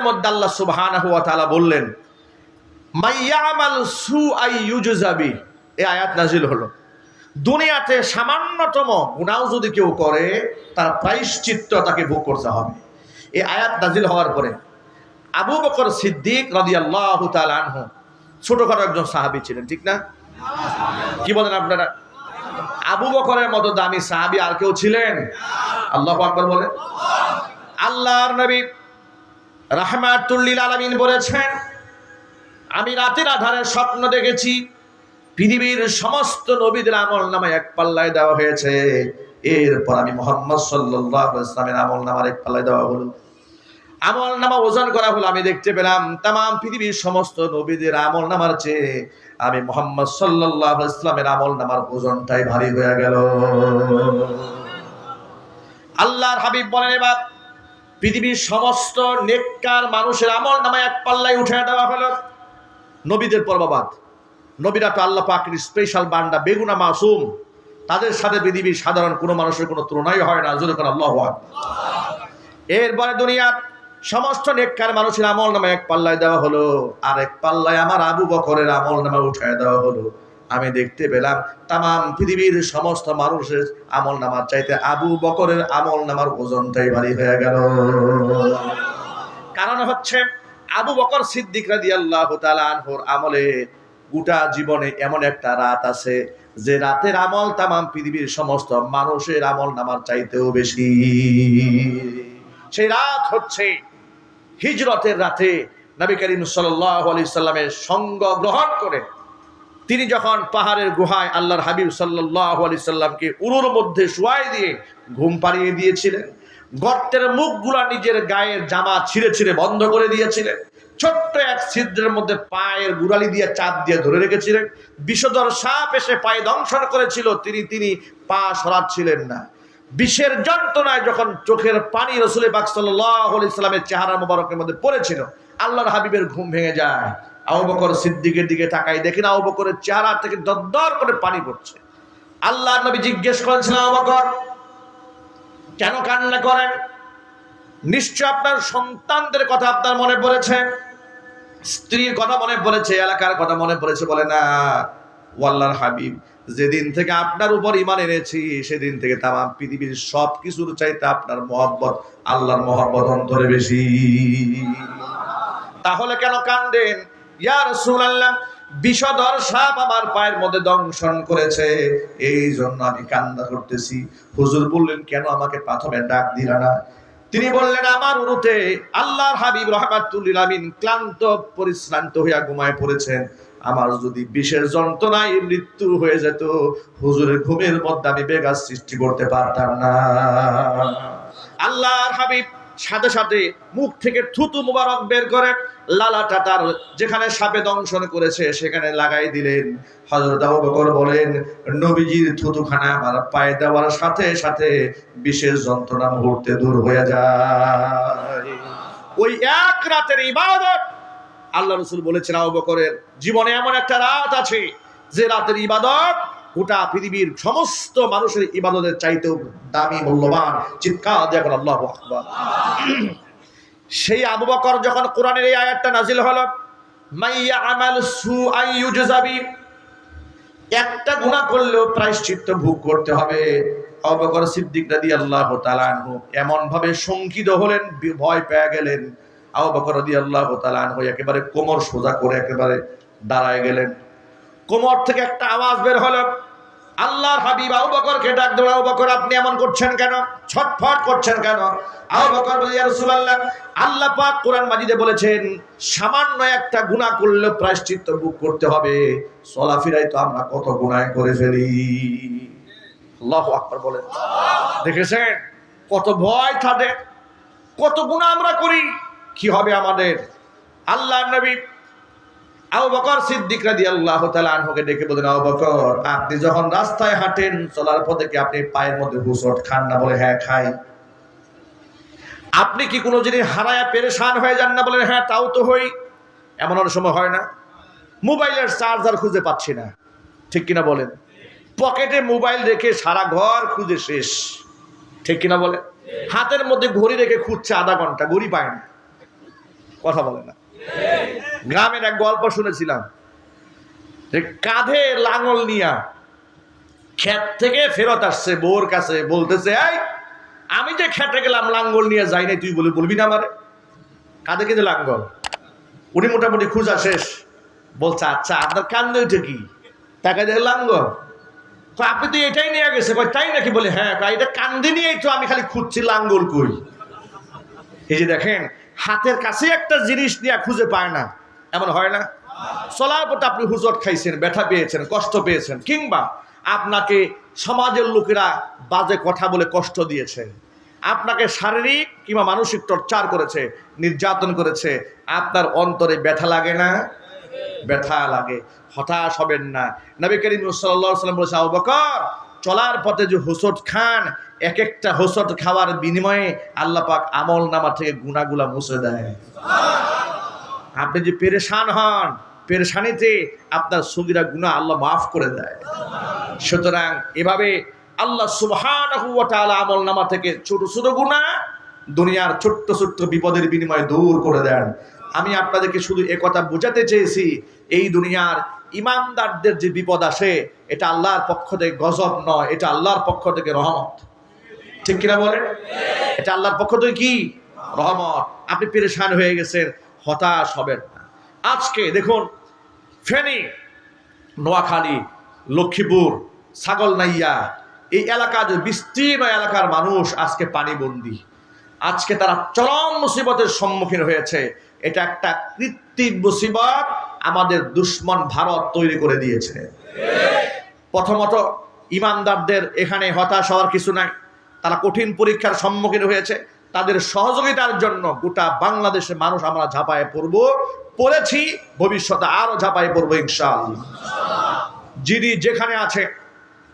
আয়াতের মধ্যে আল্লাহ তাআলা বললেন মাইয়ামাল সু আই ইউজজাবি এই আয়াত নাজিল হলো। দুনিয়াতে সামান্যতম গুনাও যদি কেউ করে, তার প্রায়শ্চিত্ত তাকে ভোগ করতে হবে। এই আয়াত নাজিল হওয়ার পরে আবু বকর সিদ্দিক রাদিয়াল্লাহু তাআলা আনহু, ছোটখাটো একজন সাহাবী ছিলেন, ঠিক না? কি বলেন আপনারা? আবু বকরের মতো দামি সাহাবী আর কেউ ছিলেন? আল্লাহ আকবর বলেন। আল্লাহর নবী রাহমাতুল্লিল আলামিন বলেছেন, আমি রাতের আধারে স্বপ্ন দেখেছি, পৃথিবীর সমস্ত নবীদের আমল নামে এক পাল্লায় দেওয়া হয়েছে। এরপর আমি মোহাম্মদ ইসলামের আমল নামার এক পাল্লায় দেওয়া হলো। আমল নামা ওজন করা হলো, আমি দেখতে পেলাম তাম পৃথিবীর সমস্ত নবীদের আমল নামার চেয়ে আমি মোহাম্মদ আলাইহি ইসলামের আমল নামার ওজনটাই ভারী হয়ে গেল। আল্লাহর হাবিব বলেন এবার পৃথিবীর সমস্ত নেককার মানুষের আমল নামায় এক পাল্লায় উঠে দেওয়া হলো। নবীদের পর্ববাদ। নবীরা তো আল্লাহ পাকের স্পেশাল বান্ডা বেগুনা মাসুম। তাদের সাথে পৃথিবীর সাধারণ কোনো মানুষের কোনো তুলনাই হয় না। জোরে করে আল্লাহ এরপরে দুনিয়ার সমস্ত নেককার মানুষের আমল নামা এক পাল্লায় দেওয়া হলো। আর এক পাল্লায় আমার আবু বকরের আমল নামা উঠায় দেওয়া হলো। আমি দেখতে পেলাম তাম পৃথিবীর সমস্ত মানুষের আমল নামার চাইতে আবু বকরের আমল নামার ওজনটাই ভারী হয়ে গেল। কারণ হচ্ছে আবু বকর সিদ্দিক রাদি আল্লাহ আনহর আমলে গোটা জীবনে এমন একটা রাত আছে যে রাতের আমল তামাম পৃথিবীর সমস্ত মানুষের আমল নামার চাইতেও বেশি। সেই রাত হচ্ছে হিজরতের রাতে নবী করিম সাল্লাহ আলি সাল্লামের সঙ্গ গ্রহণ করে তিনি যখন পাহাড়ের গুহায় আল্লাহর হাবিব সাল্লাহ আলি সাল্লামকে উরুর মধ্যে শুয়াই দিয়ে ঘুম পাড়িয়ে দিয়েছিলেন, গর্তের মুখগুলা নিজের গায়ের জামা ছিঁড়ে ছিঁড়ে বন্ধ করে দিয়েছিলেন, ছোট্ট এক ছিদ্রের মধ্যে পায়ের গুড়ালি দিয়ে চাঁদ দিয়ে ধরে রেখেছিলেন, বিষধর সাপ এসে পায়ে দংশন করেছিল, তিনি তিনি পা সরাচ্ছিলেন না। বিষের যন্ত্রণায় যখন চোখের পানি রসুল পাক সাল্লাহ ইসলামের চেহারা মোবারকের মধ্যে পড়েছিল, আল্লাহর হাবিবের ঘুম ভেঙে যায়। আবু বকর সিদ্দিকের দিকে তাকাই দেখেন আবু বকরের চেহারা থেকে দরদর করে পানি পড়ছে। আল্লাহ নবী জিজ্ঞেস করেছিলেন আবু বকর, কেন কান্না করেন? নিশ্চয় আপনার সন্তানদের কথা আপনার মনে পড়েছে? স্ত্রীর কথা মনে পড়েছে, এলাকার কথা মনে পড়েছে বলে না। ওয়াল্লার হাবিব যেদিন থেকে আপনার উপর ইমান এনেছি, সেদিন থেকে তাম পৃথিবীর সব কিছুর চাইতে আপনার মহব্বত আল্লাহর মহব্বত অন্তরে বেশি। তাহলে কেন কান্দেন? ইয়া রাসূলুল্লাহ, বিষধর সাপ আমার পায়ের মধ্যে দংশন করেছে এই জন্য আমি কান্না করতেছি। হুজুর বললেন, কেন আমাকে প্রথমে ডাক দিলা না? তিনি বললেন, আমার উরুতে আল্লাহর হাবিব রহমাতুল্লিল আমিন ক্লান্ত, পরিশ্রান্ত হইয়া ঘুমায় পড়েছেন। আমার যদি বিশেষ যন্ত্রণায় মৃত্যু হয়ে যেত, হুজুরের ঘুমের মধ্যে আমি বেগার সৃষ্টি করতে পারতাম না। আল্লাহর হাবিব সাথে সাথে মুখ থেকে থুতু মুবারক বের করে লালাটা তার যেখানে সাপে দংশন করেছে সেখানে লাগাই দিলেন। বকর বলেন, নবীজির থুতুখানা আমার পায়ে দেওয়ার সাথে সাথে বিশেষ যন্ত্রণা মুহূর্তে দূর হয়ে যায়। ওই এক রাতের ইবাদত আল্লাহ রসুল বলেছেন, আবু বকরের জীবনে এমন একটা রাত আছে যে রাতের ইবাদত গোটা পৃথিবীর সমস্ত মানুষের ইবাদতের চাইতেও দামি, মূল্যবান, চিৎকার দেখুন আল্লাহ আকবার। সেই আবু বকর যখন কোরআনের এই আয়াতটা নাজিল হলো মাইয়া আমাল সু আই ইউজাবি একটা গুণা করলেও প্রায়শ্চিত্ত ভোগ করতে হবে। আবু বকর সিদ্দিক রাদিয়াল্লাহু তাআলা আনহু এমন ভাবে শঙ্কিত হলেন, ভয় পেয়ে গেলেন। আবু বকর রাদিয়াল্লাহু তাআলা আনহু একেবারে কোমর সোজা করে একেবারে দাঁড়ায় গেলেন। কোমর থেকে একটা আওয়াজ বের হলো, আল্লাহর হাবিব আবু বকরকে ডাক দিল আবু বকর, আপনি এমন করছেন কেন? ছটফট করছেন কেন? আবু বকর বলে ইয়া আল্লাহ পাক কোরআন মাজিদে বলেছেন, সামান্য একটা গুনাহ করলে প্রায়শ্চিত্ত ভোগ করতে হবে। চলাফেরায় তো আমরা কত গুনাহ করে ফেলি। আল্লাহু আকবার বলেন। দেখেছেন? কত ভয় থাকে, কত গুনাহ আমরা করি। কি হবে আমাদের? আল্লাহ নবী আবু বকর সিদ্দিক রাদিয়াল্লাহু তাআলা আনহুকে ডেকে বলেন আবু বকর, আপনি যখন রাস্তায় হাঁটেন, চলার পথে কি আপনি পায়ের মধ্যে হুসট খান না বলে হ্যাঁ খাই আপনি কি কোনো জিনিস হারায়া পেরেশান হয়ে যান না বলেন হ্যাঁ তাও তো হই এমন অনেক সময় হয় না। মোবাইলের চার্জার খুঁজে পাচ্ছি না। ঠিক কিনা বলেন? পকেটে মোবাইল রেখে সারা ঘর খুঁজে শেষ। ঠিক কিনা বলে হাতের মধ্যে ঘড়ি রেখে খুঁজছে আধা ঘণ্টা, ঘড়ি পায় না। কথা বলে না। গ্রামের এক গল্প শুনেছিলাম যে কাঁধে লাঙল নিয়া ক্ষেত থেকে ফেরত আসছে, বউর কাছে বলতেছে, এই, আমি যে খেতে গেলাম লাঙ্গল নিয়ে যাই নাই, তুই বলে বলবি না আমারে? কাঁধে কিন্তু লাঙ্গল উনি মোটামুটি খুঁজা শেষ। বলছে আচ্ছা আপনার কান্দে উঠে কি? টাকা দিয়ে লাঙ্গল তো আপনি তো এটাই নিয়ে গেছে তাই নাকি? বলে হ্যাঁ এটা কান্দে নিয়েই তো আমি খালি খুঁজছি লাঙ্গল কই? এই যে দেখেন হাতের কাছে একটা জিনিস নিয়ে খুঁজে পায় না। এমন হয় না? চলার পথে আপনি হুজট খাইছেন, ব্যথা পেয়েছেন, কষ্ট পেয়েছেন, কিংবা আপনাকে সমাজের লোকেরা বাজে কথা বলে কষ্ট দিয়েছে। আপনাকে শারীরিক কিংবা মানসিক টর্চার করেছে, নির্যাতন করেছে। আপনার অন্তরে ব্যথা লাগে না? ব্যথা লাগে। হতাশ হবেন না। নবী করিম সাল্লাম বলেছে আবু বকর চলার পথে যে হোসট খান এক একটা হোসট খাওয়ার বিনিময়ে আল্লাহ পাক আমল নামা থেকে গুনাগুলা মুছে দেয়। আপনি যে পেরেশান হন, পেরেশানিতে আপনার সগিরা গুণা আল্লাহ মাফ করে দেয়। সুতরাং এভাবে আল্লাহ তাআলা আমল নামা থেকে ছোট ছোট গুনাহ দুনিয়ার ছোট্ট ছোট্ট বিপদের বিনিময়ে দূর করে দেন। আমি আপনাদেরকে শুধু একথা বোঝাতে চেয়েছি, এই দুনিয়ার ইমানদারদের যে বিপদ আসে, এটা আল্লাহর পক্ষ থেকে গজব নয়, এটা আল্লাহর পক্ষ থেকে রহমত। ঠিক কিনা বলেন? এটা আল্লাহর পক্ষ থেকে কি? রহমত। আপনি পেরেশান হয়ে গেছেন, হতাশ হবেন না। আজকে দেখুন, ফেনী, নোয়াখালী, লক্ষ্মীপুর, ছাগলনাইয়া, এই এলাকা যে বিস্তীর্ণ এলাকার মানুষ আজকে পানিবন্দী। আজকে তারা চরম মুসিবতের সম্মুখীন হয়েছে। এটা একটা কৃত্রিম মুসিবত আমাদের দুশ্মন ভারত তৈরি করে দিয়েছে। প্রথমত, ইমানদারদের এখানে হতাশ হওয়ার কিছু নাই। তারা কঠিন পরীক্ষার সম্মুখীন হয়েছে। তাদের সহযোগিতার জন্য গোটা বাংলাদেশের মানুষ আমরা ঝাঁপায় পড়ব, পড়েছি, ভবিষ্যতে আরও ঝাঁপায় পড়ব ইনশাআল্লাহ। যিনি যেখানে আছে,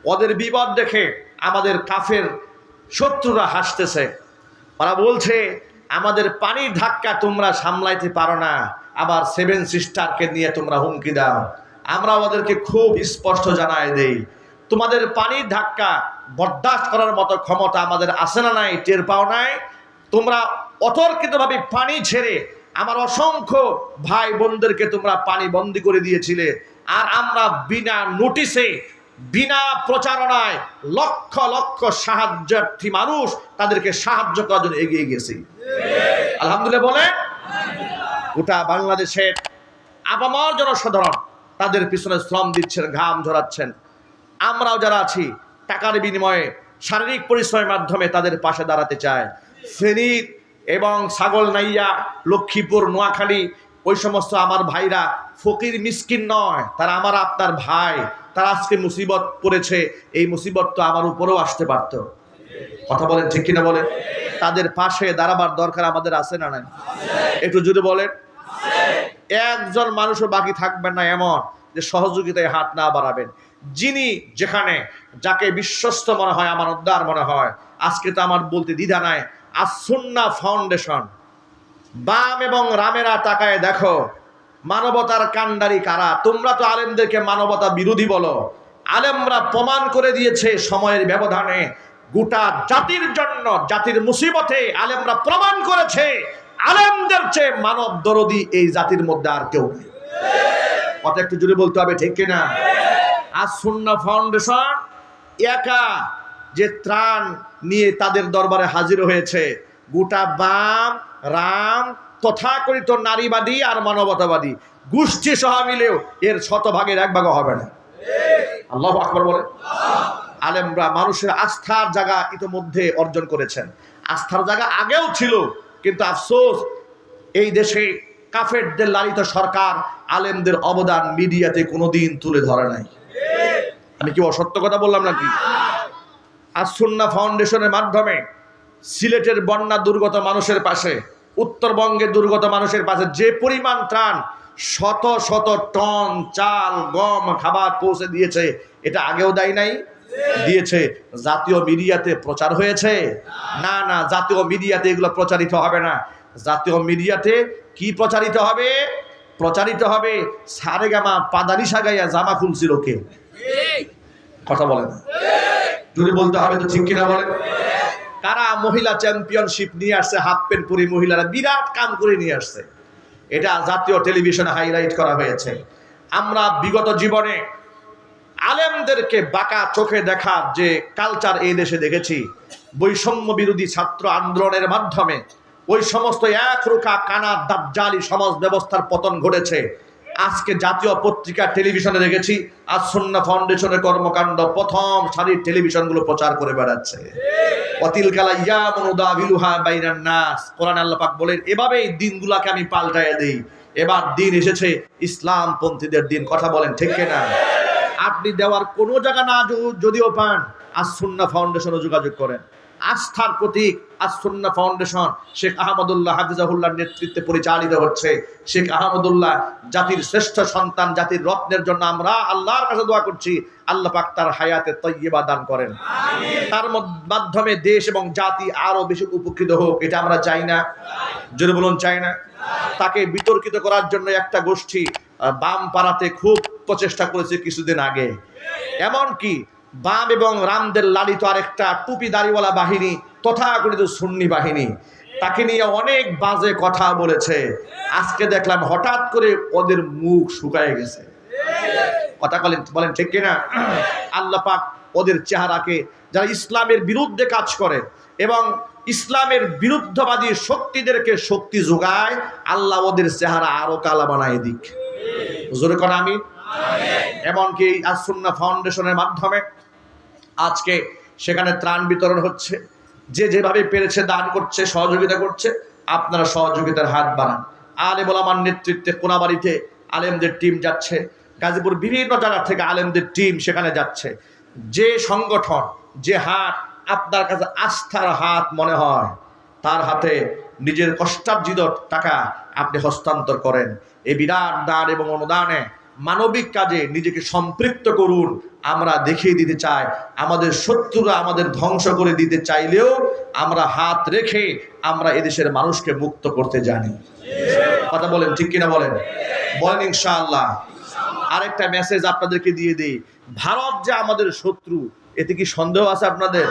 ওদের বিপদ দেখে আমাদের কাফের শত্রুরা হাসতেছে। ওরা বলছে, আমাদের পানির ধাক্কা তোমরা সামলাইতে পারো না। আবার সেভেন সিস্টারকে নিয়ে তোমরা হুমকি দাও। আমরা ওদেরকে খুব স্পষ্ট জানায় দেই, তোমাদের পানির ধাক্কা বরদাস্ত করার মতো ক্ষমতা আমাদের আসে না নাই, টের পাও নাই? তোমরা অতর্কিতভাবে পানি ছেড়ে আমার অসংখ্য ভাই বোনদেরকে তোমরা পানি বন্দি করে দিয়েছিলে, আর আমরা বিনা নোটিসে বিনা প্রচারণায় লক্ষ লক্ষ সাহায্যার্থী মানুষ তাদেরকে সাহায্য করার জন্য এগিয়ে গেছি। আলহামদুলিল্লাহ বলে গোটা বাংলাদেশের আপামর জনসাধারণ তাদের পিছনে শ্রম দিচ্ছেন, ঘাম ঝরাচ্ছেন। আমরাও যারা আছি, টাকার বিনিময়ে শারীরিক পরিশ্রমের মাধ্যমে তাদের পাশে দাঁড়াতে চায় ফেনীর এবং ছাগল নাইয়া লক্ষ্মীপুর, নোয়াখালী, ওই সমস্ত আমার ভাইরা ফকির মিসকিন নয়, তারা আমার আপনার ভাই। তারা আজকে মুসিবত পড়েছে, এই মুসিবত তো আমার উপরেও আসতে পারত। কথা বলেন ঠিক কিনা বলেন? তাদের পাশে দাঁড়াবার দরকার আমাদের আছে না নাই? একটু যদি বলেন। একজন মানুষও বাকি থাকবেন না এমন যে সহযোগিতায় হাত না বাড়াবেন। যিনি যেখানে, যাকে বিশ্বস্ত মনে হয় আমার উদ্ধার মনে হয়, আজকে তো আমার বলতে দ্বিধা নাই আসুন্না ফাউন্ডেশন। বাম এবং রামেরা তাকায় দেখো, মানবতার কান্ডারি কারা? তোমরা তো আলেমদেরকে মানবতা বিরোধী বলো। আলেমরা প্রমাণ করে দিয়েছে সময়ের ব্যবধানে, গোটা জাতির জন্য, জাতির মুসিবতে আলেমরা প্রমাণ করেছে আলেমদের চেয়ে মানব দরদি এই জাতির মধ্যে আর কেউ নেই। কথা একটু জুড়ে বলতে হবে, ঠিক কিনা? আর সুন্না ফাউন্ডেশন একা যে ত্রাণ নিয়ে তাদের দরবারে হাজির হয়েছে, গোটা বাম, রাম, তথাকথিত নারীবাদী আর মানবতাবাদী, গোষ্ঠী সহ মিলেও এর শতভাগের এক ভাগও হবে না। আল্লাহ আকবর বলে। আলেমরা মানুষের আস্থার জায়গা ইতোমধ্যে অর্জন করেছেন। আস্থার জায়গা আগেও ছিল কিন্তু আফসোস, এই দেশে কাফেরদের লালিত সরকার আলেমদের অবদান মিডিয়াতে কোনোদিন তুলে ধরে নাই। আমি কি অসত্য কথা বললাম নাকি? আসুন্না ফাউন্ডেশনের মাধ্যমে সিলেটের বন্যা দুর্গত মানুষের পাশে উত্তরবঙ্গের দুর্গত মানুষের পাশে যে পরিমাণ ত্রাণ, শত শত টন চাল, গম, খাবার পৌঁছে দিয়েছে, এটা আগেও দেয় নাই দিয়েছে, জাতীয় মিডিয়াতে প্রচার হয়েছে? না না, জাতীয় মিডিয়াতে এগুলো প্রচারিত হবে না। জাতীয় মিডিয়াতে কি প্রচারিত হবে? প্রচারিত হবে সারেগামা পাদানি সাগাইয়া জামা খুলছিল কে কথা বলেন। যদি বলতে হবে তো ঠিক কিনা বলেন? কারা মহিলা চ্যাম্পিয়নশিপ নিয়ে আসছে, হাফ প্যান্ট পরি মহিলারা বিরাট কাম করে নিয়ে আসছে। এটা জাতীয় টেলিভিশনে হাইলাইট করা হয়েছে। আমরা বিগত জীবনে আলেমদেরকে বাঁকা চোখে দেখার যে কালচার এই দেশে দেখেছি। বৈষম্য বিরোধী ছাত্র আন্দোলনের মাধ্যমে ওই সমস্ত একরুখা কানা দাজ্জালি সমাজ ব্যবস্থার পতন ঘটেছে। আজকে জাতীয় পত্রিকা টেলিভিশনে দেখেছি, আজ সন্না ফাউন্ডেশনের কর্মকাণ্ড প্রথম সারির টেলিভিশনগুলো প্রচার করে বেড়াচ্ছে। অতিল কালা ইয়া মনুদা বিলুহা বাইনান নাস। কোরআন আল্লাহ পাক বলেন, এভাবেই দিনগুলাকে আমি পাল্টাইয়া দেই। এবার দিন এসেছে ইসলাম পন্থীদের দিন। কথা বলেন ঠিক না আপনি দেওয়ার কোনো জায়গা না যদিও পান আসুন্না ফাউন্ডেশনে যোগাযোগ করেন। আস্থার প্রতীক আসুন্না ফাউন্ডেশন। শেখ আহমদুল্লাহ হাফিজাহুল্লাহর নেতৃত্বে পরিচালিত হচ্ছে। শেখ আহমদুল্লাহ জাতির শ্রেষ্ঠ সন্তান জাতির রত্নের জন্য আমরা আল্লাহর কাছে দোয়া করছি। আল্লাহ পাক তার হায়াতে তৈয়বা দান করেন। তার মাধ্যমে দেশ এবং জাতি আরও বেশি উপকৃত হোক এটা আমরা চাই না। জোরে বলুন চাই না। তাকে বিতর্কিত করার জন্য একটা গোষ্ঠী বাম পাড়াতে খুব প্রচেষ্টা করেছে কিছুদিন আগে। এমন কি বাম এবং রামদের লালিত আরেকটা টুপি দাড়িওয়ালা বাহিনী, তথাকথিত সুন্নি বাহিনী, তাকে নিয়ে অনেক বাজে কথা বলেছে। আজকে দেখলাম হঠাৎ করে ওদের মুখ শুকায় গেছে। কথা বলেন বলেন ঠিক কিনা? আল্লাহ পাক ওদের চেহারাকে, যারা ইসলামের বিরুদ্ধে কাজ করে এবং ইসলামের বিরুদ্ধবাদী শক্তিদেরকে শক্তি যোগায়, আল্লাহ ওদের চেহারা আরও কালা বানায় দিক। জোরে করা আমি? এমনকি এই আসুন্না ফাউন্ডেশনের মাধ্যমে আজকে সেখানে ত্রাণ বিতরণ হচ্ছে। যে যেভাবে পেরেছে, দান করছে, সহযোগিতা করছে, আপনারা সহযোগিতার হাত বাড়ান। আলেম ওলামার নেতৃত্বে কোনাবাড়িতে আলেমদের টিম যাচ্ছে। গাজীপুর বিভিন্ন জায়গা থেকে আলেমদের টিম সেখানে যাচ্ছে। যে সংগঠন, যে হাত, আপনার কাছে আস্থার হাত মনে হয়, তার হাতে নিজের কষ্টার্জিত টাকা আপনি হস্তান্তর করেন। এই বিরাট দান এবং অনুদানে মানবিক কাজে নিজেকে সম্পৃক্ত করুন। আমরা দেখিয়ে দিতে চাই, আমাদের শত্রুরা আমাদের ধ্বংস করে দিতে চাইলেও আমরা হাত রেখে আমরা এদেশের মানুষকে মুক্ত করতে জানি। কথা বলেন, ঠিক কিনা বলেন? বলেন ইনশাআল্লাহ। আরেকটা মেসেজ আপনাদেরকে দিয়ে দিই, ভারত যে আমাদের শত্রু, এতে কি সন্দেহ আছে আপনাদের?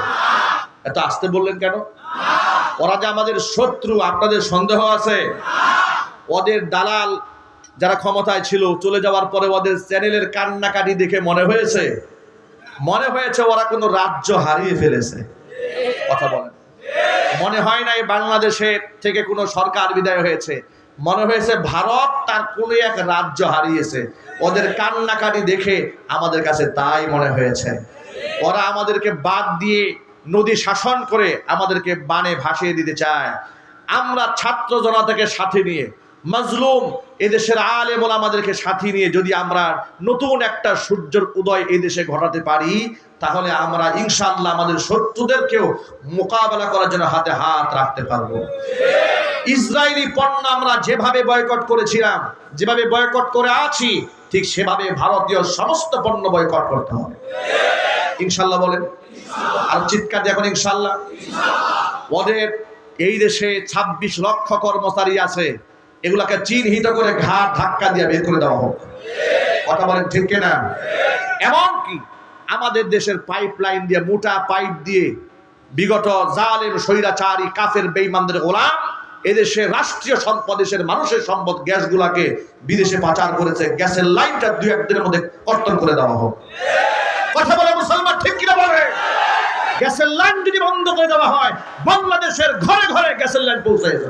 এত আসতে বললেন কেন? ওরা যে আমাদের শত্রু, আপনাদের সন্দেহ আছে? ওদের দালাল যারা ক্ষমতায় ছিল, চলে যাওয়ার পরে ওদের চ্যানেলের কান্নাকাটি দেখে মনে হয়েছে? মনে হয়েছে ওরা কোনো রাজ্য হারিয়ে ফেলেছে। কথা বলেন। মনে হয় নাই বাংলাদেশের থেকে কোনো সরকার বিদায় হয়েছে। মনে হয়েছে ভারত তার কোনো এক রাজ্য হারিয়েছে। ওদের কান্নাকাটি দেখে আমাদের কাছে তাই মনে হয়েছে। ওরা আমাদেরকে বাদ দিয়ে নদী শাসন করে আমাদেরকে বানে ভাসিয়ে দিতে চায়। আমরা ছাত্র জনতাকে সাথে নিয়ে, মাজলুম এদেশের আলেমল আমাদেরকে সাথী নিয়ে যদি আমরা নতুন একটা সূর্যের উদয় এদেশে ঘটাতে পারি তাহলে আমরা ইনশাআল্লাহ আমাদের শত্রুদেরকেও মোকাবেলা করার জন্য হাতে হাত রাখতে পারব। ইসরায়েলি পণ্য আমরা যেভাবে বয়কট করেছিলাম যেভাবে বয়কট করে আছি ঠিক সেভাবে ভারতীয় সমস্ত পণ্য বয়কট করতে হবে। ইনশাল্লাহ বলেন। আর চিৎকার এখন ইনশাল্লাহ ওদের এই দেশে ২৬ লক্ষ কর্মচারী আছে। এগুলাকে চিহ্নিত করে ঘাট ধাক্কা দিয়ে বের করে দেওয়া হোক। কথা বলেন ঠিক কিনা? এমনকি আমাদের দেশের পাইপ লাইন দিয়ে, মোটা পাইপ দিয়ে বিগত জালের স্বৈরাচারী, কাফের বেইমানদের গোলাম এদেশে রাষ্ট্রীয় সম্পদ, দেশের মানুষের সম্পদ গ্যাসগুলাকে বিদেশে পাচার করেছে। গ্যাসের লাইনটা দুই একদিনের মধ্যে কর্তন করে দেওয়া হোক। কথা বলে মুসলমান ঠিক কিনা বলে? গ্যাসের লাইন যদি বন্ধ করে দেওয়া হয়, বাংলাদেশের ঘরে ঘরে গ্যাসের লাইন পৌঁছে যাবে।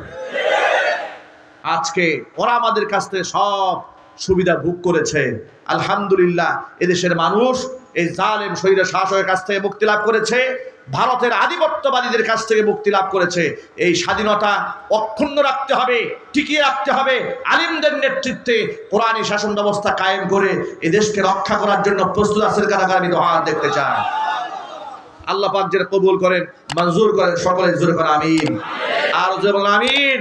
আজকে ওরা আমাদের কাছ থেকে সব সুবিধা ভোগ করেছে। আলহামদুলিল্লাহ, এদেশের মানুষ এই জালেম শরীরের শাসকের কাছ থেকে মুক্তি লাভ করেছে। ভারতের আধিপত্যবাদীদের কাছ থেকে মুক্তি লাভ করেছে। এই স্বাধীনতা অক্ষুণ্ণ রাখতে হবে, টিকিয়ে রাখতে হবে। আলিমদের নেতৃত্বে কোরআনী শাসন ব্যবস্থা কায়েম করে এই দেশকে রক্ষা করার জন্য প্রস্তুত আছেন কারাগার আমি দোহার দেখতে চাই। আল্লাহ পাক যেটা কবুল করেন, মঞ্জুর করেন, সকলে জোরে করেন আমিন। আর জোরে আমিন।